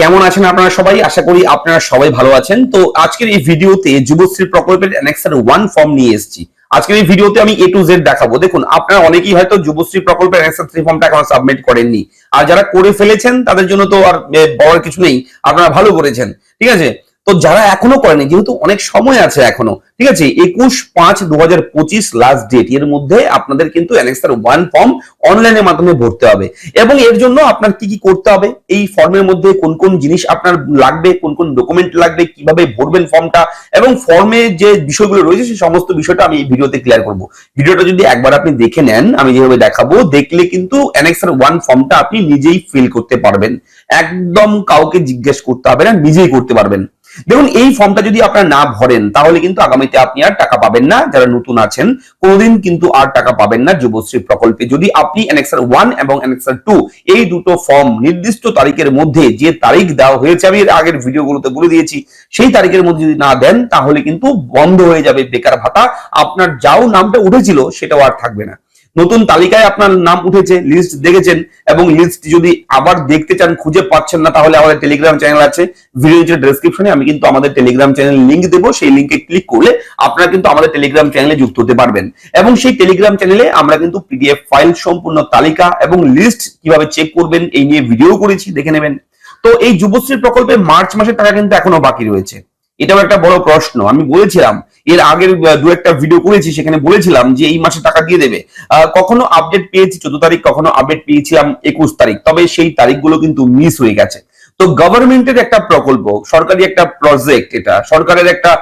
কেমন আছেন আপনারা সবাই? আশা করি আপনারা সবাই ভালো আছেন। তো আজকের এই ভিডিওতে যুবশ্রী প্রকল্পের অ্যানেক্সার ওয়ান ফর্ম নিয়ে এসেছি। আজকের এই ভিডিওতে আমি এ টু জেড দেখাবো। দেখুন, আপনারা অনেকেই হয়তো যুবশ্রী প্রকল্পের অ্যানেক্সার থ্রি ফর্মটা এখন সাবমিট করেননি। আর যারা করে ফেলেছেন, তাদের জন্য তো আর বলার কিছু নেই। আপনারা ভালো করেছেন। ঠিক আছে? তো যারা এখনও করেনি, যেহেতু অনেক সময় আছে এখনও, ঠিক আছে? একুশ পাঁচ দু হাজার পঁচিশ লাস্ট ডেট এর মধ্যে আপনাদের কিন্তু অ্যানেক্সার ওয়ান ফর্ম অনলাইনের মাধ্যমে ভরতে হবে। এবং এর জন্য আপনার কি কি করতে হবে? এই ফর্মের মধ্যে কোন কোন জিনিস আপনার লাগবে, কোন কোন ডকুমেন্ট লাগবে, কীভাবে ভরবেন ফর্মটা এবং ফর্মে যে বিষয়গুলো রয়েছে সেই সমস্ত বিষয়টা আমি এই ভিডিওতে ক্লিয়ার করব। ভিডিওটা যদি একবার আপনি দেখে নেন, আমি যেভাবে দেখাবো, দেখলে কিন্তু অ্যানেক্সার ওয়ান ফর্মটা আপনি নিজেই ফিল করতে পারবেন। একদম কাউকে জিজ্ঞেস করতে হবে না, নিজেই করতে পারবেন। দেখুন, এই ফর্মটা যদি আপনারা না ভরেন, তাহলে কিন্তু আগামীতে আপনি আর টাকা পাবেন না। যারা নতুন আছেন, কোনোদিন কিন্তু আর টাকা পাবেন না যুবশ্রী প্রকল্পে। যদি আপনি অ্যানেক্সার ওয়ান এবং অ্যানেক্সার টু এই দুটো ফর্ম নির্দিষ্ট তারিখের মধ্যে যে তারিখ দেওয়া হয়েছে, আমি আগের ভিডিওগুলোতে বলে দিয়েছি, সেই তারিখের মধ্যে যদি না দেন, তাহলে কিন্তু বন্ধ হয়ে যাবে বেকার ভাতা। আপনার যাও নামটা উঠেছিল, সেটাও আর থাকবে না। নতুন তালিকায় আপনার নাম উঠেছে লিস্ট দেখেছেন এবং লিস্ট যদি আবার দেখতে চান, খুঁজে পাচ্ছেন না, তাহলে আমাদের টেলিগ্রাম চ্যানেল আছে। ভিডিও ডেসক্রিপশনে আমি কিন্তু আমাদের টেলিগ্রাম চ্যানেল লিংক দেবো। সেই লিংকে ক্লিক করলে আপনারা কিন্তু আমাদের টেলিগ্রাম চ্যানেলে যুক্ত হতে পারবেন। এবং সেই টেলিগ্রাম চ্যানেলে আমরা কিন্তু পিডিএফ ফাইল সম্পূর্ণ তালিকা এবং লিস্ট কীভাবে চেক করবেন, এই নিয়ে ভিডিও করেছি, দেখে নেবেন। তো এই যুবশ্রী প্রকল্পে মার্চ মাসের টাকা কিন্তু এখনও বাকি রয়েছে। এটাও একটা বড় প্রশ্ন। আমি বলেছিলাম এর আগের দু একটা ভিডিও করেছি, সেখানে বলেছিলাম যে এই মাসে টাকা দিয়ে দেবে। কখনো আপডেট পেয়েছি, চোদ্দ তারিখ কখনো আপডেট পেয়েছিলাম, একুশ তারিখ। তবে সেই তারিখগুলো কিন্তু মিস হয়ে গেছে। তো গভর্নমেন্টের একটা প্রকল্প, সরকারি একটা প্রজেক্ট এটা, সরকারের একটা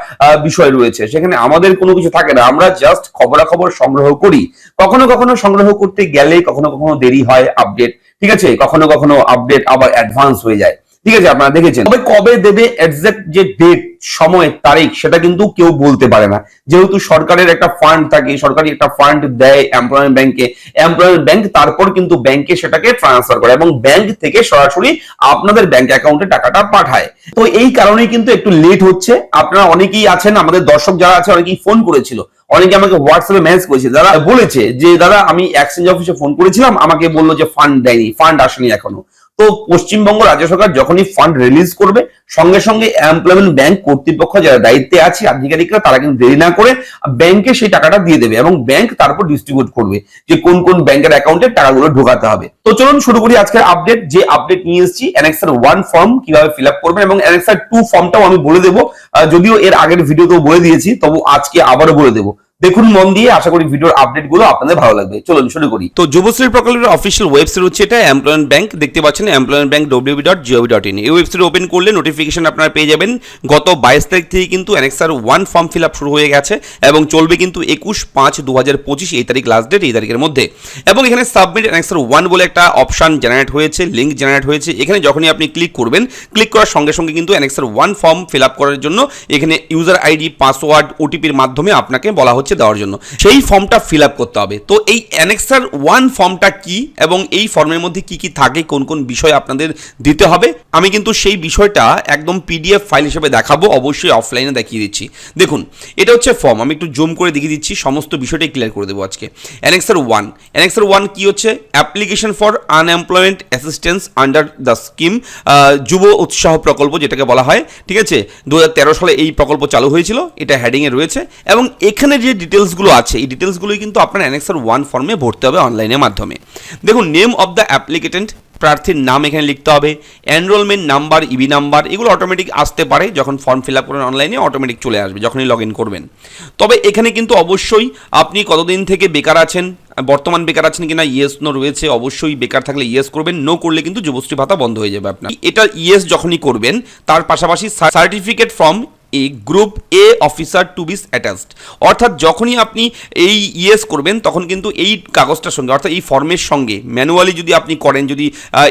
বিষয় রয়েছে। সেখানে আমাদের কোনো কিছু থাকে না। আমরা জাস্ট খবরাখবর সংগ্রহ করি। কখনো কখনো সংগ্রহ করতে গেলে কখনো কখনো দেরি হয় আপডেট ঠিক আছে? কখনো কখনো আপডেট আবার অ্যাডভান্স হয়ে যায়। ঠিক আছে, আপনারা দেখেছেন। তবে কবে দেবে এক্সাক্ট যে ডেট সময়, তারিখ, সেটা কিন্তু কেউ বলতে পারে না। যেহেতু সরকারের একটা ফান্ড থাকে, সরকারি একটা ফান্ড দেয় এমপ্লয়মেন্ট ব্যাংকে এমপ্লয়মেন্ট ব্যাংক তারপর কিন্তু ব্যাংকে সেটাকে ট্রান্সফার করে এবং ব্যাংক থেকে সরাসরি আপনাদের ব্যাংক অ্যাকাউন্টে টাকাটা পাঠায়। তো এই কারণেই কিন্তু একটু লেট হচ্ছে। আপনারা অনেকেই আছেন, আমাদের দর্শক যারা আছে, অনেকেই ফোন করেছিল। অনেকে আমাকে হোয়াটসঅ্যাপে মেসেজ করেছে। যারা বলেছে যে, দাদা, আমি এক্সচেঞ্জ অফিসে ফোন করেছিলাম, আমাকে বলল যে ফান্ড দেয়নি ফান্ড আসেনি এখনও। তো পশ্চিমবঙ্গ রাজ্য সরকার যখনই ফান্ড রিলিজ করবে, সঙ্গে সঙ্গে এমপ্লয়মেন্ট ব্যাংক কর্তৃপক্ষ যারা দায়িত্বে আছে, আধিকারিকরা, তারা কিন্তু দেরি না করে ব্যাংকে সেই টাকাটা দিয়ে দেবে এবং ব্যাংক তারপর ডিস্ট্রিবিউট করবে যে কোন কোন ব্যাংকের অ্যাকাউন্টে টাকাগুলো ঢোকাতে হবে। তো চলুন শুরু করি আজকের আপডেট যে আপডেট নিয়ে এসেছি অ্যানেক্সার ওয়ান ফর্ম কীভাবে ফিল আপ করবেন এবং অ্যানেক্সার টু ফর্মটাও আমি বলে দেবো। যদিও এর আগের ভিডিওতেও বলে দিয়েছি, তবু আজকে আবারও বলে দেবো। দেখুন মন দিয়ে আশা করি ভিডিওর আপডেটগুলো আপনাদের ভালো লাগবে। চলুন শুরু করি। তো যুবশ্রী প্রকল্পের অফিসিয়াল ওয়েবসাইট হচ্ছে এটা এমপ্লয়মেন্ট ব্যাংক দেখতে পাচ্ছেন employment bank WB dot GOV dot in এই ওয়েবসাইট ওপেন করলে নোটিফিকেশন আপনারা পেয়ে যাবেন। গত বাইশ তারিখ থেকে কিন্তু annexure one form fill up শুরু হয়ে গেছে এবং চলবে কিন্তু একুশ পাঁচ দু হাজার পঁচিশ, এই তারিখ লাস্ট ডেট এই তারিখের মধ্যে। এবং এখানে সাবমিট অ্যানেক্সার ওয়ান বলে একটা অপশন জেনারেট হয়েছে লিঙ্ক জেনারেট হয়েছে। এখানে যখনই আপনি ক্লিক করবেন ক্লিক করার সঙ্গে সঙ্গে কিন্তু annexure one form fill up করার জন্য এখানে ইউজার আইডি পাসওয়ার্ড ওটিপির মাধ্যমে আপনাকে বলা হচ্ছে দেওয়ার জন্য। সেই ফর্মটা ফিল আপ করতে হবে। তো এই অ্যানেক্সার ওয়ান ফর্মটা কি এবং এই ফর্মের মধ্যে কি কি থাকে, কোন কোন বিষয় আপনাদের দিতে হবে, আমি কিন্তু সেই বিষয়টা একদম পিডিএফ ফাইল হিসেবে দেখাবো, অবশ্যই অফলাইনে দেখিয়ে দিচ্ছি। দেখুন, এটা হচ্ছে ফর্ম আমি একটু জুম করে দেখিয়ে দিচ্ছি, সমস্ত বিষয়টাই ক্লিয়ার করে দেবো আজকে। অ্যানেক্সার ওয়ান অ্যানেক্সার ওয়ান কি হচ্ছে? Application for unemployment assistance under the scheme Yuva Utsaha Prakalpa যেটাকে বলা হয়, ঠিক আছে? দু হাজার তেরো সালে এই প্রকল্প চালু হয়েছিল, এটা হেডিংয়ে রয়েছে এবং এখানে যে ডিটেলসগুলো আছে। এই ডিটেলসগুলোই কিন্তু আপনার অ্যানেক্সার ওয়ান ফর্মে ভরতে হবে অনলাইনের মাধ্যমে। দেখুন নেম অফ দ্য অ্যাপ্লিকেটেন্ট প্রার্থীর নাম এখানে লিখতে হবে এনরোলমেন্ট নাম্বার ইবি নাম্বার এগুলো অটোমেটিক আসতে পারে। যখন ফর্ম ফিল আপ করেন অনলাইনে অটোমেটিক চলে আসবে, যখনই লগ ইন করবেন। তবে এখানে কিন্তু অবশ্যই আপনি কতদিন থেকে বেকার আছেন, বর্তমান বেকার আছেন কিনা ইয়েস নো রয়েছে, অবশ্যই বেকার থাকলে ইয়েস করবেন নো করলে কিন্তু যুবশ্রী ভাতা বন্ধ হয়ে যাবে আপনার। এটা ইয়েস যখনই করবেন, তার পাশাপাশি certificate form A group A officer to be attached অর্থাৎ যখনই আপনি এই ইয়েস করবেন, তখন কিন্তু এই কাগজটার সঙ্গে, অর্থাৎ এই ফর্মের সঙ্গে, ম্যানুয়ালি যদি আপনি করেন, যদি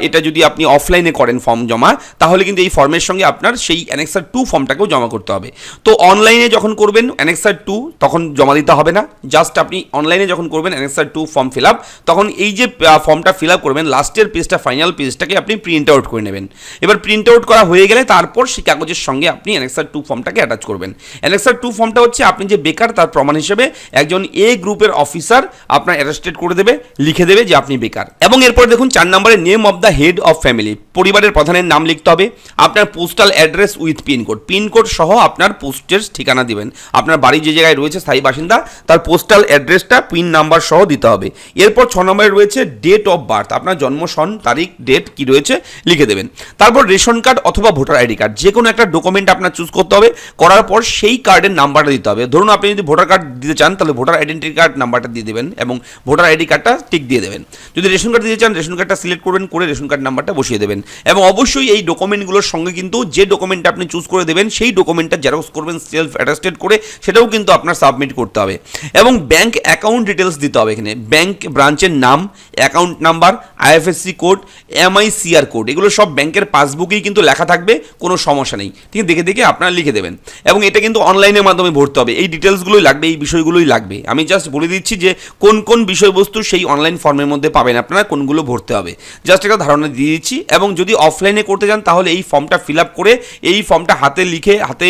এটা যদি আপনি অফলাইনে করেন ফর্ম জমা, তাহলে কিন্তু এই ফর্মের সঙ্গে আপনার সেই অ্যানেক্সার টু ফর্মটাকেও জমা করতে হবে। তো অনলাইনে যখন করবেন অ্যানেক্সার টু তখন জমা দিতে হবে না। জাস্ট আপনি অনলাইনে যখন করবেন annexure two form fill up তখন এই যে ফর্মটা ফিল আপ করবেন লাস্টের পেজটা ফাইনাল পেজটাকে আপনি প্রিন্ট আউট করে নেবেন। এবার প্রিন্ট আউট করা হয়ে গেলে তারপর সেই কাগজের সঙ্গে আপনি অ্যানেক্সার টু ফর্মটা ফর্মটাকে অ্যাটাচ করবেন। অ্যানেক্সার টু ফর্মটা হচ্ছে আপনি যে বেকার তার প্রমাণ হিসেবে একজন এ গ্রুপের অফিসার আপনার অ্যারেস্টেড করে দেবে, লিখে দেবে যে আপনি বেকার। এবং এরপর দেখুন চার নম্বরে name of the head of family পরিবারের প্রধানের নাম লিখতে হবে, আপনার postal address with pincode pincode সহ আপনার পোস্টের ঠিকানা দিবেন। আপনার বাড়ি যে জায়গায় রয়েছে স্থায়ী বাসিন্দা, তার পোস্টাল অ্যাড্রেসটা পিন নাম্বার সহ দিতে হবে। এরপর ছ নম্বরে রয়েছে ডেট অফ বার্থ আপনার জন্ম, সন, তারিখ ডেট কি রয়েছে লিখে দেবেন। তারপর রেশন কার্ড অথবা ভোটার আইডি কার্ড যে কোনো একটা ডকুমেন্ট আপনার চুজ করতে হবে। করার পর সেই কার্ডের নাম্বারটা দিতে হবে। ধরুন আপনি যদি ভোটার কার্ড দিতে চান, তাহলে ভোটার আইডেন্টি কার্ড নাম্বারটা দিয়ে দেবেন এবং ভোটার আইডি কার্ডটা টিক দিয়ে দেবেন। যদি রেশন কার্ড দিতে চান রেশন কার্ডটা সিলেক্ট করবেন, করে রেশন কার্ড নাম্বারটা বসিয়ে দেবেন। এবং অবশ্যই এই ডকুমেন্টগুলোর সঙ্গে কিন্তু যে ডকুমেন্টটা আপনি চুজ করে দেবেন, সেই ডকুমেন্টটা জেরক্স করবেন সেলফ অ্যাটাস্টেড করে, সেটাও কিন্তু আপনার সাবমিট করতে হবে। এবং ব্যাংক অ্যাকাউন্ট ডিটেলস দিতে হবে এখানে। ব্যাংক ব্রাঞ্চের নাম account number IFSC code MICR code এগুলো সব ব্যাংকের পাসবুকেই কিন্তু লেখা থাকবে, কোনো সমস্যা নেই। ঠিক দেখে দেখে আপনারা লিখে দেবেন। এবং এটা কিন্তু অনলাইনের মাধ্যমে ভরতে হবে। এই ডিটেলসগুলোই লাগবে, এই বিষয়গুলোই লাগবে। আমি জাস্ট বলে দিচ্ছি যে, কোন কোন বিষয়বস্তু সেই অনলাইন ফর্মের মধ্যে পাবেন আপনারা, কোনগুলো ভরতে হবে। জাস্ট একটা ধারণা দিয়ে দিচ্ছি, এবং যদি অফলাইনে করতে যান তাহলে এই ফর্মটা ফিল আপ করে, এই ফর্মটা হাতে লিখে, হাতে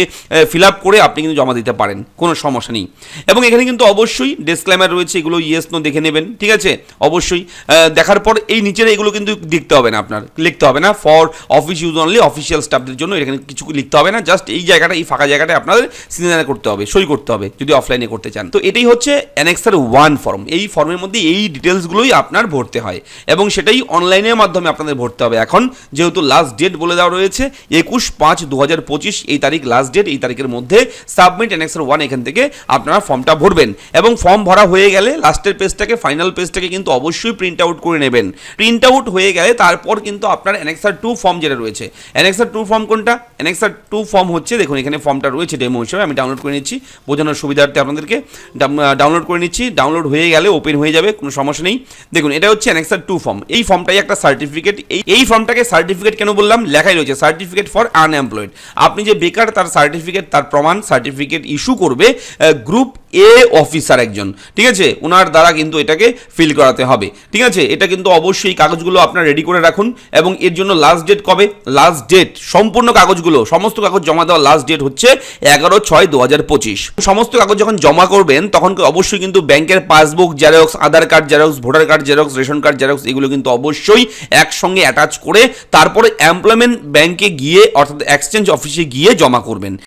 ফিল আপ করে আপনি কিন্তু জমা দিতে পারেন। কোনো সমস্যা নেই। এবং এখানে কিন্তু অবশ্যই ডিসক্লেমার রয়েছে, এগুলো ইয়েস নো দেখে নেবেন। ঠিক আছে? অবশ্যই দেখার পর এই নিচের এগুলো কিন্তু দেখতে হবে না আপনার। লিখতে হবে না। For office use only official স্টাফদের জন্য এখানে কিছু লিখতে হবে না। জাস্ট এই জায়গাটা, এই ফাঁকা জায়গাটা আপনাদের সিগনেচার করতে হবে, সই করতে হবে, যদি অফলাইনে করতে চান। তো এটাই হচ্ছে অ্যানেক্সার ওয়ান ফর্ম এই ফর্মের মধ্যে এই ডিটেলসগুলোই আপনার ভরতে হয় এবং সেটাই অনলাইনের মাধ্যমে আপনাদের ভরতে হবে। এখন যেহেতু লাস্ট ডেট বলে দেওয়া রয়েছে, একুশ পাঁচ দু এই তারিখ লাস্ট ডেট এই তারিখের মধ্যে সাবমিট অ্যানেক্সার ওয়ান এখান থেকে আপনারা ফর্মটা ভরবেন এবং ফর্ম ভরা হয়ে গেলে লাস্টের পেজটাকে ফাইনাল পেজটাকে কিন্তু অবশ্যই প্রিন্ট আউট করে নেবেন। প্রিন্ট আউট হয়ে গেলে তারপর কিন্তু আপনার অ্যানেক্সার টু ফর্ম যেটা রয়েছে। অ্যানেক্সার টু ফর্ম কোনটা? অ্যানেক্সার টু ফর্ম হচ্ছে, দেখুন এখানে ফর্মটা রয়েছে ডেমো হিসেবে আমি ডাউনলোড করে নিচ্ছি। বোঝানোর সুবিধার্থে আপনাদেরকে ডাউনলোড করে নিচ্ছি। ডাউনলোড হয়ে গেলে ওপেন হয়ে যাবে, কোনো সমস্যা নেই। দেখুন, এটা হচ্ছে অ্যানেক্সার টু ফর্ম এই ফর্মটাই একটা সার্টিফিকেট এই এই ফর্মটাকে সার্টিফিকেট কেন বললাম? লেখাই রয়েছে সার্টিফিকেট ফর আনএমপ্লয়েড আপনি যে বেকার, তার সার্টিফিকেট তার প্রমাণ সার্টিফিকেট ইস্যু করবে গ্রুপ এ অফিসার একজন। ঠিক আছে? ওনার দ্বারা কিন্তু এটাকে ফিল করাতে হবে। ঠিক আছে? এটা কিন্তু অবশ্যই কাগজগুলো আপনার রেডি করে রাখুন। এবং এর জন্য লাস্ট ডেট কবে? লাস্ট ডেট সম্পূর্ণ কাগজগুলো, সমস্ত কাগজ জমা দেওয়ার লাস্ট ডেট হচ্ছে এগারো ছয় দু হাজার পঁচিশ। সমস্ত কাগজ যখন জমা করবেন, তখন অবশ্যই কিন্তু ব্যাংকের passbook, xerox, Aadhaar card, xerox, voter card, xerox, ration card, xerox, এগুলো কিন্তু অবশ্যই একসঙ্গে অ্যাটাচ করে তারপরে এমপ্লয়মেন্ট ব্যাংকে গিয়ে, অর্থাৎ এক্সচেঞ্জ অফিসে গিয়ে জমা করবেন।